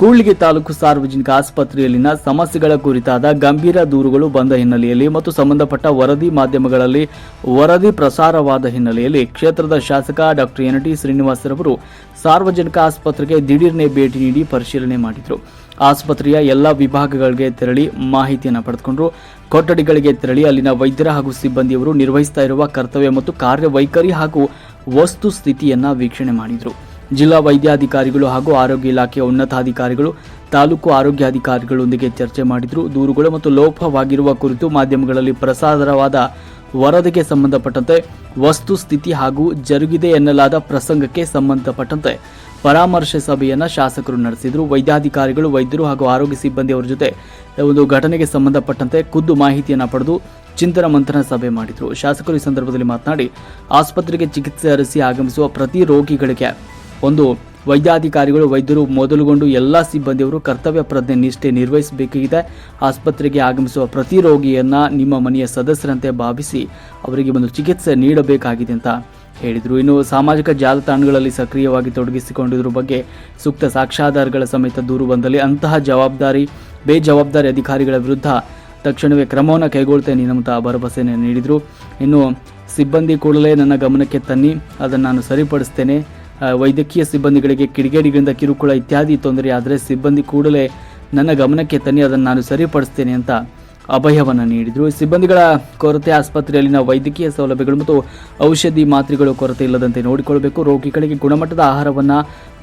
ಕೂಡ್ಲಿಗಿ ತಾಲೂಕು ಸಾರ್ವಜನಿಕ ಆಸ್ಪತ್ರೆಯಲ್ಲಿನ ಸಮಸ್ಯೆಗಳ ಕುರಿತಾದ ಗಂಭೀರ ದೂರುಗಳು ಬಂದ ಹಿನ್ನೆಲೆಯಲ್ಲಿ ಮತ್ತು ಸಂಬಂಧಪಟ್ಟ ವರದಿ ಮಾಧ್ಯಮಗಳಲ್ಲಿ ವರದಿ ಪ್ರಸಾರವಾದ ಹಿನ್ನೆಲೆಯಲ್ಲಿ ಕ್ಷೇತ್ರದ ಶಾಸಕ ಡಾಕ್ಟರ್ ಎನ್ ಟಿ ಶ್ರೀನಿವಾಸರವರು ಸಾರ್ವಜನಿಕ ಆಸ್ಪತ್ರೆಗೆ ದಿಢೀರ್ನೆ ಭೇಟಿ ನೀಡಿ ಪರಿಶೀಲನೆ ಮಾಡಿದರು. ಆಸ್ಪತ್ರೆಯ ಎಲ್ಲ ವಿಭಾಗಗಳಿಗೆ ತೆರಳಿ ಮಾಹಿತಿಯನ್ನು ಪಡೆದುಕೊಂಡರು. ಕೊಠಡಿಗಳಿಗೆ ತೆರಳಿ ಅಲ್ಲಿನ ವೈದ್ಯರ ಹಾಗೂ ಸಿಬ್ಬಂದಿಯವರು ನಿರ್ವಹಿಸ್ತಾ ಇರುವ ಕರ್ತವ್ಯ ಮತ್ತು ಕಾರ್ಯವೈಖರಿ ಹಾಗೂ ವಸ್ತು ಸ್ಥಿತಿಯನ್ನ ವೀಕ್ಷಣೆ ಮಾಡಿದರು. ಜಿಲ್ಲಾ ವೈದ್ಯಾಧಿಕಾರಿಗಳು ಹಾಗೂ ಆರೋಗ್ಯ ಇಲಾಖೆಯ ಉನ್ನತಾಧಿಕಾರಿಗಳು, ತಾಲೂಕು ಆರೋಗ್ಯಾಧಿಕಾರಿಗಳೊಂದಿಗೆ ಚರ್ಚೆ ಮಾಡಿದ್ರು. ದೂರುಗಳು ಮತ್ತು ಲೋಪವಾಗಿರುವ ಕುರಿತು ಮಾಧ್ಯಮಗಳಲ್ಲಿ ಪ್ರಸಾರವಾದ ವರದಿಗೆ ಸಂಬಂಧಪಟ್ಟಂತೆ ವಸ್ತುಸ್ಥಿತಿ ಹಾಗೂ ಜರುಗಿದೆ ಎನ್ನಲಾದ ಪ್ರಸಂಗಕ್ಕೆ ಸಂಬಂಧಪಟ್ಟಂತೆ ಪರಾಮರ್ಶೆ ಸಭೆಯನ್ನು ಶಾಸಕರು ನಡೆಸಿದರು. ವೈದ್ಯಾಧಿಕಾರಿಗಳು, ವೈದ್ಯರು ಹಾಗೂ ಆರೋಗ್ಯ ಸಿಬ್ಬಂದಿಯವರ ಜೊತೆ ಒಂದು ಘಟನೆಗೆ ಸಂಬಂಧಪಟ್ಟಂತೆ ಖುದ್ದು ಮಾಹಿತಿಯನ್ನು ಪಡೆದು ಚಿಂತನ ಮಂಥನ ಸಭೆ ಮಾಡಿದರು. ಶಾಸಕರು ಈ ಸಂದರ್ಭದಲ್ಲಿ ಮಾತನಾಡಿ, ಆಸ್ಪತ್ರೆಗೆ ಚಿಕಿತ್ಸೆ ಅರಸಿ ಆಗಮಿಸುವ ಪ್ರತಿ ರೋಗಿಗಳಿಗೆ ಒಂದು ವೈದ್ಯಾಧಿಕಾರಿಗಳು, ವೈದ್ಯರು ಮೊದಲುಗೊಂಡು ಎಲ್ಲ ಸಿಬ್ಬಂದಿಯವರು ಕರ್ತವ್ಯ ಪ್ರಜ್ಞೆ ನಿಷ್ಠೆ ನಿರ್ವಹಿಸಬೇಕಿದೆ. ಆಸ್ಪತ್ರೆಗೆ ಆಗಮಿಸುವ ಪ್ರತಿ ರೋಗಿಯನ್ನು ನಿಮ್ಮ ಮನೆಯ ಸದಸ್ಯರಂತೆ ಭಾವಿಸಿ ಅವರಿಗೆ ಒಂದು ಚಿಕಿತ್ಸೆ ನೀಡಬೇಕಾಗಿದೆ ಅಂತ ಹೇಳಿದರು. ಇನ್ನು ಸಾಮಾಜಿಕ ಜಾಲತಾಣಗಳಲ್ಲಿ ಸಕ್ರಿಯವಾಗಿ ತೊಡಗಿಸಿಕೊಂಡಿರುವ ಬಗ್ಗೆ ಸೂಕ್ತ ಸಾಕ್ಷ್ಯಾಧಾರಗಳ ಸಮೇತ ದೂರು ಬಂದಲ್ಲಿ ಅಂತಹ ಜವಾಬ್ದಾರಿ, ಬೇಜವಾಬ್ದಾರಿ ಅಧಿಕಾರಿಗಳ ವಿರುದ್ಧ ತಕ್ಷಣವೇ ಕ್ರಮವನ್ನು ಕೈಗೊಳ್ತೇನೆ ಎನ್ನುವಂಥ ಭರವಸೆಯನ್ನು ನೀಡಿದರು. ಇನ್ನು ಸಿಬ್ಬಂದಿ ಕೂಡಲೇ ನನ್ನ ಗಮನಕ್ಕೆ ತನ್ನಿ, ಅದನ್ನು ನಾನು ಸರಿಪಡಿಸ್ತೇನೆ. ವೈದ್ಯಕೀಯ ಸಿಬ್ಬಂದಿಗಳಿಗೆ ಕಿಡಿಗೇಡಿಗಳಿಂದ ಕಿರುಕುಳ ಇತ್ಯಾದಿ ತೊಂದರೆ ಆದರೆ ಸಿಬ್ಬಂದಿ ಕೂಡಲೇ ನನ್ನ ಗಮನಕ್ಕೆ ತನ್ನಿ, ಅದನ್ನು ನಾನು ಸರಿಪಡಿಸ್ತೇನೆ ಅಂತ ಅಭಯವನ್ನು ನೀಡಿದರು. ಸಿಬ್ಬಂದಿಗಳ ಕೊರತೆ ಆಸ್ಪತ್ರೆಯಲ್ಲಿನ ವೈದ್ಯಕೀಯ ಸೌಲಭ್ಯಗಳು ಮತ್ತು ಔಷಧಿ ಮಾತ್ರೆಗಳು ಕೊರತೆ ಇಲ್ಲದಂತೆ ನೋಡಿಕೊಳ್ಳಬೇಕು. ರೋಗಿಗಳಿಗೆ ಗುಣಮಟ್ಟದ ಆಹಾರವನ್ನು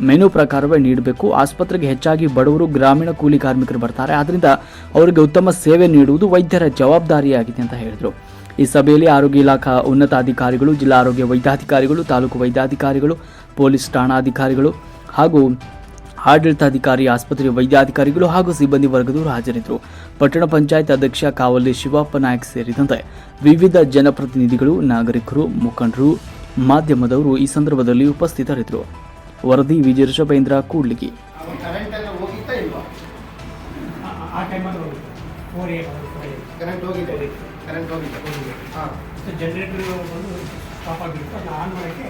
ಮೆನು ಪ್ರಕಾರವೇ ನೀಡಬೇಕು. ಆಸ್ಪತ್ರೆಗೆ ಹೆಚ್ಚಾಗಿ ಬಡವರು ಗ್ರಾಮೀಣ ಕೂಲಿ ಕಾರ್ಮಿಕರು ಬರ್ತಾರೆ. ಆದ್ದರಿಂದ ಅವರಿಗೆ ಉತ್ತಮ ಸೇವೆ ನೀಡುವುದು ವೈದ್ಯರ ಜವಾಬ್ದಾರಿಯಾಗಿದೆ ಅಂತ ಹೇಳಿದರು. ಈ ಸಭೆಯಲ್ಲಿ ಆರೋಗ್ಯ ಇಲಾಖಾ ಉನ್ನತಾಧಿಕಾರಿಗಳು ಜಿಲ್ಲಾ ಆರೋಗ್ಯ ವೈದ್ಯಾಧಿಕಾರಿಗಳು ತಾಲೂಕು ವೈದ್ಯಾಧಿಕಾರಿಗಳು ಪೊಲೀಸ್ ಠಾಣಾಧಿಕಾರಿಗಳು ಹಾಗೂ ಆಡಳಿತಾಧಿಕಾರಿ ಆಸ್ಪತ್ರೆಯ ವೈದ್ಯಾಧಿಕಾರಿಗಳು ಹಾಗೂ ಸಿಬ್ಬಂದಿ ವರ್ಗದವರು ಹಾಜರಿದ್ದರು. ಪಟ್ಟಣ ಪಂಚಾಯತ್ ಅಧ್ಯಕ್ಷ ಕಾವಲ್ಲಿ ಶಿವಪ್ಪ ನಾಯಕ್ ಸೇರಿದಂತೆ ವಿವಿಧ ಜನಪ್ರತಿನಿಧಿಗಳು ನಾಗರಿಕರು ಮುಖಂಡರು ಮಾಧ್ಯಮದವರು ಈ ಸಂದರ್ಭದಲ್ಲಿ ಉಪಸ್ಥಿತರಿದ್ದರು. ವರದಿ ವಿಜಯ ಋಷಭೇಂದ್ರ ಕೂಡ್ಲಿಗಿ. ಕರೆಂಟ್ ಎಲ್ಲ ಇಲ್ವಾ? ಆ- ಆ ಟೈಮಲ್ಲಿ ಹೋಗುತ್ತೆ. Four A four A current ಹೋಗಿದೆ. ಕರೆಂಟ್ ಹೋಗಿದೆ ಹಾಂ. ಜನರೇಟರ್ ಬಂದು ಸ್ಟಾಪ್ ಆಗಿರುತ್ತೆ. ಅದನ್ನ ಆನ್ ಮಾಡೋಕ್ಕೆ.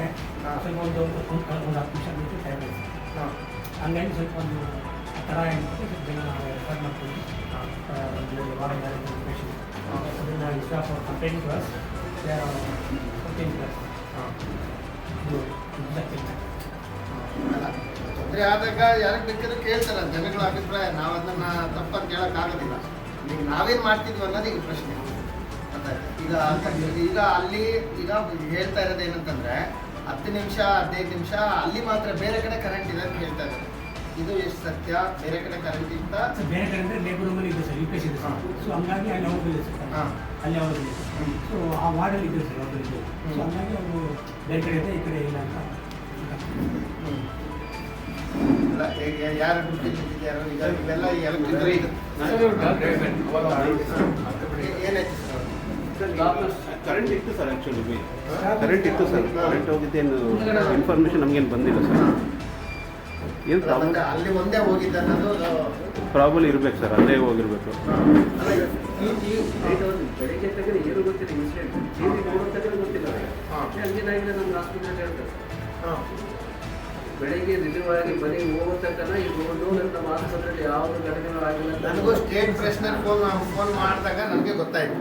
ಸ್ವಲ್ಪ ಒಂದು ಒಂದು ಒಂದು ಹತ್ತು ನಿಮಿಷ ಬಿಟ್ಟು ಟೈಮ್ ಆಯಿತು. ಹಾಂ. ಹಂಗಾಗಿ ಸ್ವಲ್ಪ ಒಂದು ಆ ಥರ ಏನ್ಬಿಟ್ಟು ಸ್ವಲ್ಪ ಜನ ರೆಫರ್ ಮಾಡ್ತೀವಿ ಒಂದು ವಾರ ಅದನ್ನು staff ten class fifteen class ಹಾಂ. ಇದು ತೊಂದರೆ ಆದಾಗ ಯಾರಿಗೆ ಬೇಕಾದ್ರೂ ಕೇಳ್ತಾರೆ. ಜನಗಳ ಅಭಿಪ್ರಾಯ. ನಾವು ಅದನ್ನ ತಪ್ಪಂತ ಕೇಳೋಕ್ಕಾಗೋದಿಲ್ಲ ಆಗೋದಿಲ್ಲ. ಈಗ ನಾವೇನ್ ಮಾಡ್ತಿದ್ವಿ ಅನ್ನೋದು ಈಗ ಪ್ರಶ್ನೆ? ಈಗ ಈಗ ಅಲ್ಲಿ ಈಗ ಹೇಳ್ತಾ ಇರೋದು ಏನಂತಂದ್ರೆ ಹತ್ತು ನಿಮಿಷ ಹದಿನೈದು ನಿಮಿಷ ಅಲ್ಲಿ ಮಾತ್ರ ಬೇರೆ ಕಡೆ ಕರೆಂಟ್ ಇದೆ ಅಂತ ಹೇಳ್ತಾ ಇದ್ದಾರೆ ಇದು ಎಷ್ಟು ಸತ್ಯ? ಬೇರೆ ಕಡೆ ಕರೆಂಟ್ ಇಂತ ಸೊ ಬೇರೆ ಕಡೆ ಅಂದರೆ ಲೇಬರ್ ರೂಮಲ್ಲಿ ಇದೆ ಸರ್ ಯು ಪಿ ಎಸ್ ಇದೆ ಸರ್. ಸೊ ಹಂಗಾಗಿ ಅಲ್ಲಿ ಅವ್ರಿಗೆ ಸರ್. ಹಾಂ. ಅಲ್ಲಿ ಅವ್ರು ಇದೆ ಸೊ ಆ ವಾರ್ಡಲ್ಲಿ ಇದೆ ಸರ್ ಒಬ್ಬರಿದ್ದು ಸೊ ಹ್ಮ್. ಹಂಗಾಗಿ ಅವರು ಬೇರೆ ಕಡೆ ಇದೆ ಈ ಕಡೆ ಇಲ್ಲ ಅಂತ. ಹ್ಮ್. ಅಲ್ಲ, ಈಗ ಯಾರು ಡ್ಯೂಟಿಲಿ ಇದ್ದಾರೋ ಈಗ ಇವೆಲ್ಲ ಎಲೆಕ್ಟ್ರಿಕಲ್ ಇದು ಏನಾಯ್ತು ಸರ್? ಕರೆಂಟ್ ಇತ್ತು ಸರ್ ಆ್ಯಕ್ಚುಲಿ ಕರೆಂಟ್ ಇತ್ತು ಸರ್ ಕರೆಂಟ್ ಹೋಗಿದ್ದೇನು ಇನ್ಫಾರ್ಮೇಷನ್ ನಮಗೇನು ಬಂದಿಲ್ಲ ಸರ್ ಏನು ಪ್ರಾಬ್ಲಮ್ ಅಲ್ಲಿ ಒಂದೇ ಹೋಗಿದ್ದ ಅನ್ನೋದು ಪ್ರಾಬ್ಲಮ್ ಇರಬೇಕು ಸರ್ ಅಲ್ಲೇ ಹೋಗಿರ್ಬೇಕು. ಬೆಳಿಗ್ಗೆ ಏನು ನೋಡೋ ರಿಲೀವ್ ಆಗಿ ಮನೆಗೆ ಹೋಗೋ ತನಕ ಈ ಒಂದು ನಮ್ಮ ಆಸ್ಪತ್ರೆಯಲ್ಲಿ ಯಾವುದು ಘಟನೆಗಳು ಆಗಿಲ್ಲ ಅಂತ ನನಗೂ ಸ್ಟೇಟ್ ಪ್ರೆಸ್ನಲ್ಲಿ ಫೋನ್ ಫೋನ್ ಮಾಡಿದಾಗ ನನಗೆ ಗೊತ್ತಾಯ್ತು.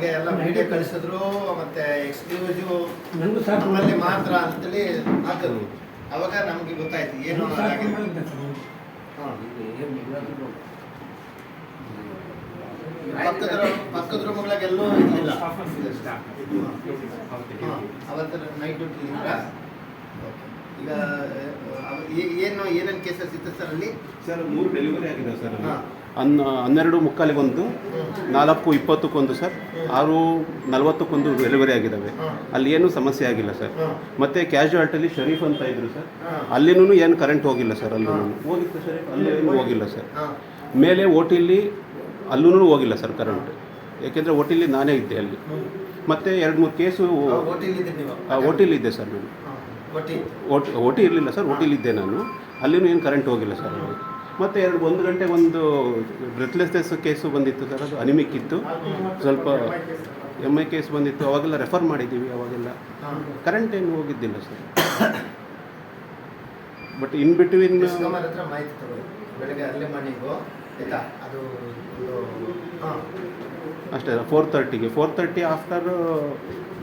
ನನಗೆ ಎಲ್ಲ ವಿಡಿಯೋ ಕಳಿಸಿದ್ರು ಮತ್ತೆ ಎಕ್ಸ್ಕ್ಲೂಸಿವ್ ನಮ್ಮಲ್ಲಿ ಮಾತ್ರ ಅಂತೇಳಿ ಹಾಕಿದ್ರು. ಅವಾಗ ನಮಗೆ ಗೊತ್ತಾಯ್ತು ಏನು ಪಕ್ಕದ ಪಕ್ಕದ ರೂಮ್ಗಳಿಗೆಲ್ಲೂ ಇರಲಿಲ್ಲ. ಅವತ್ತು ನೈಟ್ ಡ್ಯೂಟಿ ಈಗ ಏನು ಏನೇನು ಕೇಸಸ್ ಇತ್ತು ಸರ್ ಅಲ್ಲಿ? ಸರ್ ಮೂರು ಡೆಲಿವರಿ ಆಗಿದೆ ಸರ್ ಅಲ್ಲಿ. ಹನ್ನ ಹನ್ನೆರಡು ಮುಕ್ಕಾಲಿಗೊಂದು ನಾಲ್ಕು ಇಪ್ಪತ್ತಕ್ಕೊಂದು ಸರ್ ಆರು ನಲವತ್ತಕ್ಕೊಂದು ಡೆಲಿವರಿ ಆಗಿದ್ದಾವೆ. ಅಲ್ಲಿ ಏನೂ ಸಮಸ್ಯೆ ಆಗಿಲ್ಲ ಸರ್. ಮತ್ತು ಕ್ಯಾಶುಯಾಲ್ಟಲ್ಲಿ ಶರೀಫ್ ಅಂತ ಇದ್ರು ಸರ್. ಅಲ್ಲಿನೂ ಏನು ಕರೆಂಟ್ ಹೋಗಿಲ್ಲ ಸರ್ ಅಲ್ಲೂ. ಹೋಗಿತ್ತು ಸರ್ ಅಲ್ಲೇನು ಹೋಗಿಲ್ಲ ಸರ್. ಮೇಲೆ ಓಟಿಲಿ ಟಿಲಿ ಅಲ್ಲೂ ಹೋಗಿಲ್ಲ ಸರ್ ಕರೆಂಟ್ ಯಾಕೆಂದರೆ ಓಟಿಲಿ ಟಿಲಿ ನಾನೇ ಇದ್ದೆ ಅಲ್ಲಿ. ಮತ್ತು ಎರಡು ಮೂರು ಕೇಸು ಓಟಿಲಿ ಹೋಟೆಲಿದ್ದೀರಿ ನೀವು. ಓ ಟಿಲಿ ಇದ್ದೆ ಸರ್ ನಾನು. ಓಟಿ. ಓಟಿ ಇರಲಿಲ್ಲ ಸರ್ ಓ ಟಿಲಿದ್ದೆ ನಾನು. ಅಲ್ಲಿನೂ ಏನು ಕರೆಂಟ್ ಹೋಗಿಲ್ಲ ಸರ್ ಅಲ್ಲಿ. ಮತ್ತು ಎರಡು ಒಂದು ಗಂಟೆ ಒಂದು ಬ್ರೆತ್ಲೆಸ್ನೆಸ್ ಕೇಸು ಬಂದಿತ್ತು ಸರ್. ಅದು ಅನಿಮಿಕ್ ಇತ್ತು. ಸ್ವಲ್ಪ ಎಂ ಐ ಕೇಸ್ ಬಂದಿತ್ತು. ಅವಾಗೆಲ್ಲ ರೆಫರ್ ಮಾಡಿದ್ದೀವಿ ಅವಾಗೆಲ್ಲ. ಕರೆಂಟ್ ಏನು ಹೋಗಿದ್ದಿಲ್ಲ ಸರ್. ಬಟ್ ಇನ್ ಬಿಟ್ವೀನ್ ಅಷ್ಟೇ ಫೋರ್ ತರ್ಟಿಗೆ ಫೋರ್ ತರ್ಟಿ ಆಫ್ಟರ್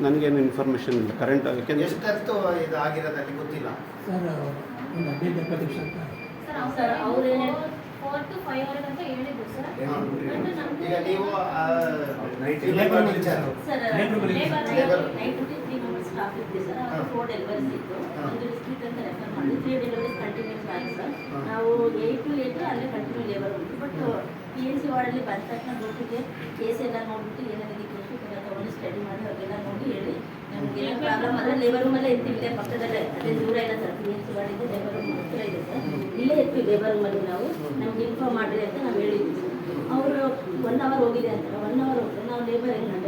ನನಗೇನು ಇನ್ಫಾರ್ಮೇಷನ್ ಇಲ್ಲ. ಕರೆಂಟ್ ಯಾಕೆಂದರೆ ಎಷ್ಟು ಇದು ಆಗಿರೋದಲ್ಲಿ ಗೊತ್ತಿಲ್ಲ. ಸರ್ ಅವ್ರು ಫೋರ್ ಟು ಫೈವ್ ಅವರ್ ಅಂತ ಹೇಳಿದ್ರು ಸರ್. ಈಗ ನೀವು. Night duty three members staff sir four deliveries ಇತ್ತು. ಒಂದು ಡಿಸ್ಟ್ರಿಕ್ಟ್ ಅಂತ ರೆಫರ್ ಮಾಡಿ ತ್ರೀ ಡೆಲಿವರೀಸ್ ಕಂಟಿನ್ಯೂಸ್ ಆಗಿ ಸರ್. ನಾವು ಏಯ್ಟ್ ಟು ಏಟ್ ಅಲ್ಲೇ ಕಂಟಿನ್ಯೂ ಲೇಬರ್ ಉಂಟು. ಬಟ್ ಪಿ ಎಸ್ ಸಿ ವಾರ್ಡಲ್ಲಿ ಬಂದ ತಕ್ಷಣ ಗೊತ್ತಿದೆ ಕೇಸ್ ಎಲ್ಲ ನೋಡ್ಬಿಟ್ಟು ಏನೇನಿದೆ ಕೇಸು ಎಲ್ಲ ತೊಗೊಂಡು ಸ್ಟಡಿ ಮಾಡಿ ಅವ್ರಿಗೆಲ್ಲ ನೋಡಿ ಹೇಳಿ. ನಮ್ಗೆ ಏನು ಪ್ರಾಬ್ಲಮ್ ಆದರೆ ಲೇಬರ್ ರೂಮಲ್ಲೇ ಇರ್ತೀವಿ ಇಲ್ಲೇ ಪಕ್ಕದಲ್ಲೇ. ಅದೇ ದೂರ ಇಲ್ಲ sir P N C ward ಇದೆ ಲೇಬರ್ ರೂಮ್ ಹತ್ತಿರ ಇದೆ ಸರ್. ಇಲ್ಲೇ ಇರ್ತೀವಿ ಲೇಬರ್ ರೂಮಲ್ಲಿ ನಾವು. ನಮ್ಗೆ ಇನ್ಫಾರ್ಮ್ ಮಾಡಿರಿ ಅಂತ ನಾವು ಹೇಳಿದ್ವಿ ಅವರು ಒನ್ ಅವರ್ ಹೋಗಿದೆ ಅಂತ ಒನ್ ಅವರ್ ಹೋದ್ರೆ ನಾವು ಲೇಬರ್ ಅಟೆಂಡ್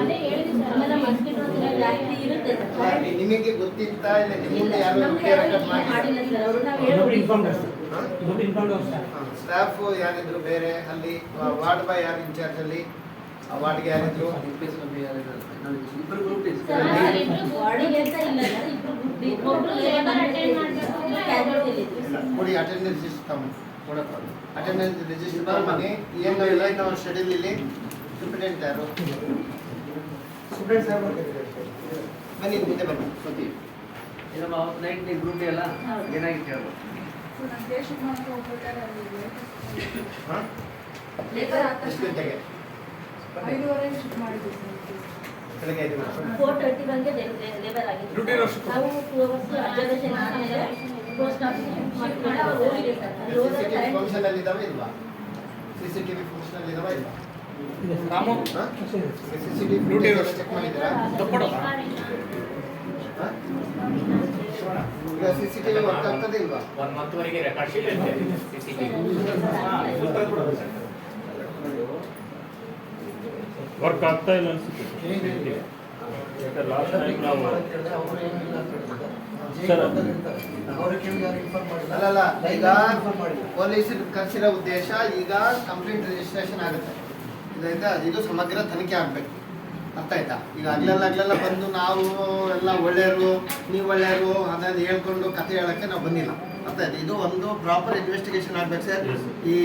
ಅದೇ ಹೇಳಿದ್ವಿ ಸರ್. ಆಮೇಲೆ ಮಸ್ಕಿಟೋ ಜಾಸ್ತಿ ಇರುತ್ತೆ ಸರ್. ನಿಮಗೆ ಗೊತ್ತಿತ್ತ ಇಲ್ಲ ನಮ್ಗೆ ಯಾರು ಮಾಡಿಲ್ಲ? ಸರ್. ಅವರು ನಾವು ಹೇಳಿ ಸರ್ ಸ್ಟಾಫ್ ಯಾರಿದ್ರು ಬೇರೆ ಅಲ್ಲಿ ವಾರ್ಡ್ ಬಾಯ್ ಯಾರು ಇನ್ಚಾರ್ಜ್ ಅಲ್ಲಿ? ಆ ವಾರ್ಡ್ಗೆ ಯಾರಿದ್ರು? ಸರ್, ಸರ್, ಸರ್ ಕೊಡಿ ಅಟೆಂಡೆನ್ಸ್ ಸಿಸ್ಟಮ್ ಕೊಡಪ್ಪ. ಅಟೆಂಡೆನ್ಸ್ ರಿಜಿಸ್ಟರ್ ಮನೆ ಏನು ಇಲ್ಲ. ನಾವು ಶೆಡ್ಯೂಲ್ ಇಲ್ಲಿ. ಸೂಪ್ರಿಡೆಂಟ್ ಯಾರು? ಬನ್ನಿ ಮುಂದೆ ಬನ್ನಿ. ಏನಮ್ಮ ಅವತ್ತು ನೈಟ್ ನೀವು ಗ್ರೂಪ್ ಎಲ್ಲ. ಏನಾಗಿತ್ತು ಹೇಳು ಹಾಂ Labor ಎಷ್ಟು ಗಂಟೆಗೆ? ಬೆಳಗ್ಗೆ ಐದು ಗಂಟೆ. ಫೋರ್ ತರ್ಟಿ ಬಂದು ಲೇಬರ್ ಆಗಿತ್ತು. ನಾವು ಟೂ ಅವರ್ಸ್ ಅಬ್ಸರ್ವೇಷನ್ ಆದಮೇಲೆ ಪೋಸ್ಟ್ ಆಫೀಸ್ ಮಾಡ್ಕೊಂಡು ಅವ್ರು ಹೋಗಿದೆ ಸರ್ ಅಲ್ಲಿ ಸಿ ಹೋದ್ರೆ C T V current- function ಅಲ್ಲಿ ಇದಾವೆ ಇಲ್ವಾ? C C T V function ಅಲ್ಲಿ ಇದಾವೆ ಇಲ್ವಾ Ramu. C C T V check ಮಾಡಿದ್ದೀರಾ? ಒಂದು ಮತ್ತುವರೆಗೆ ರೆಕಾರ್ಡ್ ಶೀಟ್ ಇರುತ್ತೆ. ವರ್ಕ್ ಆಗ್ತಾ ಇಲ್ಲ ಅನ್ಸುತ್ತೆ. ಯಾಕಂದ್ರೆ ಲಾಸ್ಟ್ ಟೈಮ್ ನಾವು ಸರ್ ಅಲ್ಲಲ್ಲ ಈಗ ಪೊಲೀಸರು ಕರೆಸಿರೋ ಉದ್ದೇಶ ಈಗ ಕಂಪ್ಲೇಂಟ್ ರಿಜಿಸ್ಟ್ರೇಷನ್ ಆಗುತ್ತೆ. ಇದರಿಂದ ಇದು ಸಮಗ್ರ ತನಿಖೆ ಆಗಬೇಕು. ಅರ್ಥ ಆಯ್ತಾ? ಈಗ ಅಗ್ಲೆಲ್ಲ ಅಗ್ಲೆಲ್ಲ ಬಂದು ನಾವು ಎಲ್ಲ ಒಳ್ಳೆಯರು ನೀವು ಒಳ್ಳೆಯರು ಅನ್ನೋದು ಹೇಳ್ಕೊಂಡು ಕತೆ ಹೇಳೋಕ್ಕೆ ನಾವು ಬಂದಿಲ್ಲ. ಅರ್ಥ ಆಯ್ತಾ? ಇದು ಒಂದು ಪ್ರಾಪರ್ ಇನ್ವೆಸ್ಟಿಗೇಷನ್ ಆಗ್ಬೇಕು ಸರ್. ಈ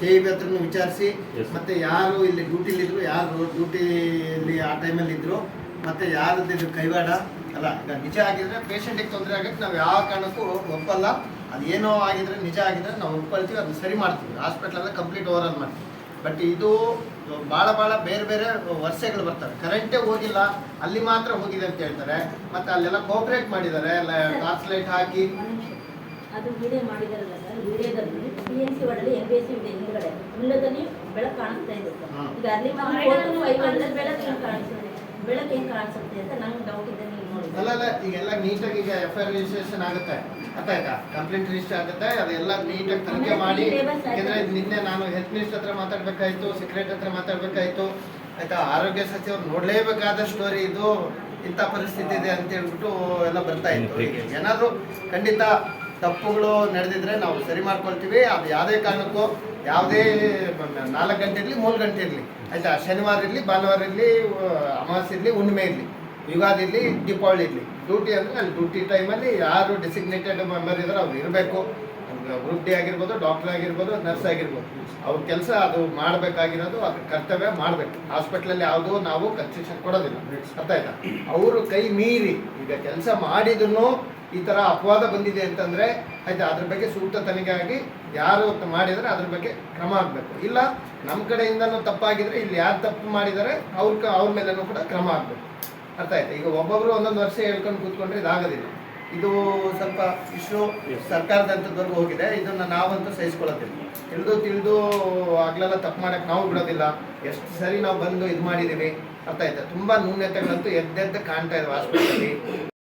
ಕೆ ಇ ಬಿ ಹತ್ರನೂ ವಿಚಾರಿಸಿ ಮತ್ತೆ ಯಾರು ಇಲ್ಲಿ ಡ್ಯೂಟಿಲಿದ್ರು ಯಾರು ಡ್ಯೂಟಿಲಿ ಆ ಟೈಮಲ್ಲಿ ಇದ್ರು ಮತ್ತೆ ಯಾರದ್ದು ಇದು ಕೈವಾಡ? ಅಲ್ಲ ಈಗ ನಿಜ ಆಗಿದ್ರೆ ಪೇಷಂಟಿಗೆ ತೊಂದರೆ ಆಗಕ್ಕೆ ನಾವು ಯಾವ ಕಾರಣಕ್ಕೂ ಒಪ್ಪಲ್ಲ. ಅದು ಏನೋ ಆಗಿದ್ರೆ ನಿಜ ಆಗಿದ್ರೆ ನಾವು ಒಪ್ಕೊಳ್ತೀವಿ ಅದನ್ನ ಸರಿ ಮಾಡ್ತೀವಿ. ಹಾಸ್ಪಿಟ್ಲಲ್ಲ ಕಂಪ್ಲೀಟ್ ಓವರ್ ಆಲ್ ಮಾಡ್ತೀವಿ. ಬಟ್ ಇದು ಭಾಳ ಭಾಳ ಬೇರೆ ಬೇರೆ ವರ್ಷಗಳು ಬರ್ತವೆ ಕರೆಂಟೇ ಹೋಗಿಲ್ಲ ಅಲ್ಲಿ ಮಾತ್ರ ಹೋಗಿದೆ ಅಂತ ಹೇಳ್ತಾರೆ ಮತ್ತೆ ಅಲ್ಲೆಲ್ಲ ಕೋಪರೇಟ್ ಮಾಡಿದ್ದಾರೆ ಟಾರ್ಚ್ ಲೈಟ್ ಹಾಕಿ. ಅದು ವಿಡಿಯೋ ಮಾಡಿದಾರಲ್ಲ ಸರ್ ವಿಡಿಯೋದಲ್ಲಿ ಪಿ ಎನ್ ಸಿ ಒಳಗಡೆ ಎಂ ಬಿ ಎಸ್ ಸಿ ಇದೆ ಹಿಂದ್ಗಡೆ ಉಳ್ಳದಲ್ಲಿ ಬೆಳಕು ಕಾಣಿಸ್ತಾ ಇದೆ ಸರ್. ಈಗ ಅಲ್ಲಿ ಬೆಳಕು ಹೆಂಗ್ ಕಾಣಿಸುತ್ತೆ ಬೆಳಕು ಹೆಂಗ್ ಕಾಣಿಸುತ್ತೆ ಅಂತ ನಂಗೆ ಡೌಟ್ ಇದೆ ಅಲ್ಲ ಅಲ್ಲ ಈಗೆಲ್ಲ ನೀಟಾಗಿ ಈಗ ಎಫ್ ಐ ಆರ್ ರಿಜಿಸ್ಟ್ರೇಷನ್ ಆಗುತ್ತೆ. ಅರ್ಥ ಆಯ್ತಾ ಕಂಪ್ಲೇಂಟ್ ರಿಜಿಸ್ಟರ್ ಆಗುತ್ತೆ ಅದೆಲ್ಲ ನೀಟಾಗಿ ತನಿಖೆ ಮಾಡಿ. ಯಾಕಂದ್ರೆ ನಿನ್ನೆ ನಾನು ಹೆಲ್ತ್ ಮಿನಿಸ್ಟರ್ ಹತ್ರ ಮಾತಾಡ್ಬೇಕಾಯ್ತು ಸೆಕ್ರೆಟರಿ ಹತ್ರ ಮಾತಾಡ್ಬೇಕಾಯ್ತು. ಆಯ್ತಾ? ಆರೋಗ್ಯ ಸಚಿವರು ನೋಡ್ಲೇಬೇಕಾದ ಸ್ಟೋರಿ ಇದು. ಇಂಥ ಪರಿಸ್ಥಿತಿ ಇದೆ ಅಂತ ಹೇಳ್ಬಿಟ್ಟು ಎಲ್ಲ ಬರ್ತಾ ಇತ್ತು. ಈಗ ಏನಾದರೂ ಖಂಡಿತ ತಪ್ಪುಗಳು ನಡೆದಿದ್ರೆ ನಾವು ಸರಿ ಮಾಡ್ಕೊಳ್ತೀವಿ. ಅದು ಯಾವುದೇ ಕಾರಣಕ್ಕೂ ಯಾವುದೇ ನಾಲ್ಕು ಗಂಟೆ ಇರಲಿ ಮೂರು ಗಂಟೆ ಇರಲಿ. ಆಯ್ತಾ? ಶನಿವಾರ ಇರಲಿ ಭಾನುವಾರ ಇರಲಿ ಅಮಾವಾಸ್ಯೆ ಇರಲಿ ಹುಣ್ಣಿಮೆ ಇರಲಿ. ಯುಗಾದಿ ಇರಲಿ ದೀಪಾವಳಿ ಇರಲಿ ಡ್ಯೂಟಿ ಅಂದರೆ ಅಲ್ಲಿ ಡ್ಯೂಟಿ ಟೈಮಲ್ಲಿ ಯಾರು ಡೆಸಿಗ್ನೇಟೆಡ್ ಮೆಂಬರ್ ಇದ್ದಾರೆ ಅವ್ರು ಇರಬೇಕು. ಗ್ರೂಪ್ ಡಿ ಆಗಿರ್ಬೋದು ಡಾಕ್ಟರ್ ಆಗಿರ್ಬೋದು ನರ್ಸ್ ಆಗಿರ್ಬೋದು. ಅವ್ರ ಕೆಲಸ ಅದು ಮಾಡಬೇಕಾಗಿರೋದು ಅದು ಕರ್ತವ್ಯ ಮಾಡಬೇಕು. ಹಾಸ್ಪಿಟ್ಲಲ್ಲಿ ಯಾವುದೂ ನಾವು ಕನ್ಸೆಷನ್ ಕೊಡೋದಿಲ್ಲ. ಅರ್ಥ ಆಯ್ತಾ? ಅವರು ಕೈ ಮೀರಿ ಈಗ ಕೆಲಸ ಮಾಡಿದ್ರು ಈ ಥರ ಅಪವಾದ ಬಂದಿದೆ ಅಂತಂದರೆ, ಆಯ್ತಾ, ಅದ್ರ ಬಗ್ಗೆ ಸೂಕ್ತ ತನಿಖೆ ಆಗಿ ಯಾರು ಮಾಡಿದರೆ ಅದ್ರ ಬಗ್ಗೆ ಕ್ರಮ ಆಗಬೇಕು. ಇಲ್ಲ ನಮ್ಮ ಕಡೆಯಿಂದನೂ ತಪ್ಪಾಗಿದ್ರೆ, ಇಲ್ಲಿ ಯಾರು ತಪ್ಪು ಮಾಡಿದರೆ, ಅವ್ರ ಅವ್ರ ಮೇಲೂ ಕೂಡ ಕ್ರಮ ಆಗಬೇಕು. ಅರ್ಥ ಆಯ್ತಾ. ಈಗ ಒಬ್ಬೊಬ್ರು ಒಂದೊಂದು ವರ್ಷ ಹೇಳ್ಕೊಂಡು ಕೂತ್ಕೊಂಡ್ರೆ ಇದಾಗೋದಿಲ್ಲ. ಇದು ಸ್ವಲ್ಪ ಇಶ್ಯೂ ಸರ್ಕಾರದಂಥದ್ವರೆಗೂ ಹೋಗಿದೆ. ಇದನ್ನು ನಾವಂತೂ ಸಹಿಸ್ಕೊಳ್ಳೋದಿಲ್ಲ. ತಿಳಿದು ತಿಳಿದು ಆಗ್ಲೆಲ್ಲ ತಪ್ಪು ಮಾಡಕ್ಕೆ ನಾವು ಬಿಡೋದಿಲ್ಲ. ಎಷ್ಟು ಸರಿ ನಾವು ಬಂದು ಇದು ಮಾಡಿದ್ದೀವಿ ಅರ್ಥ ಆಯ್ತಾ? ತುಂಬ ನ್ಯೂನ್ಯತೆಗಳಂತೂ ಎದ್ದೆದ್ದು ಕಾಣ್ತಾ ಇದ್ದಾವೆ ಹಾಸ್ಪಿಟಲಲ್ಲಿ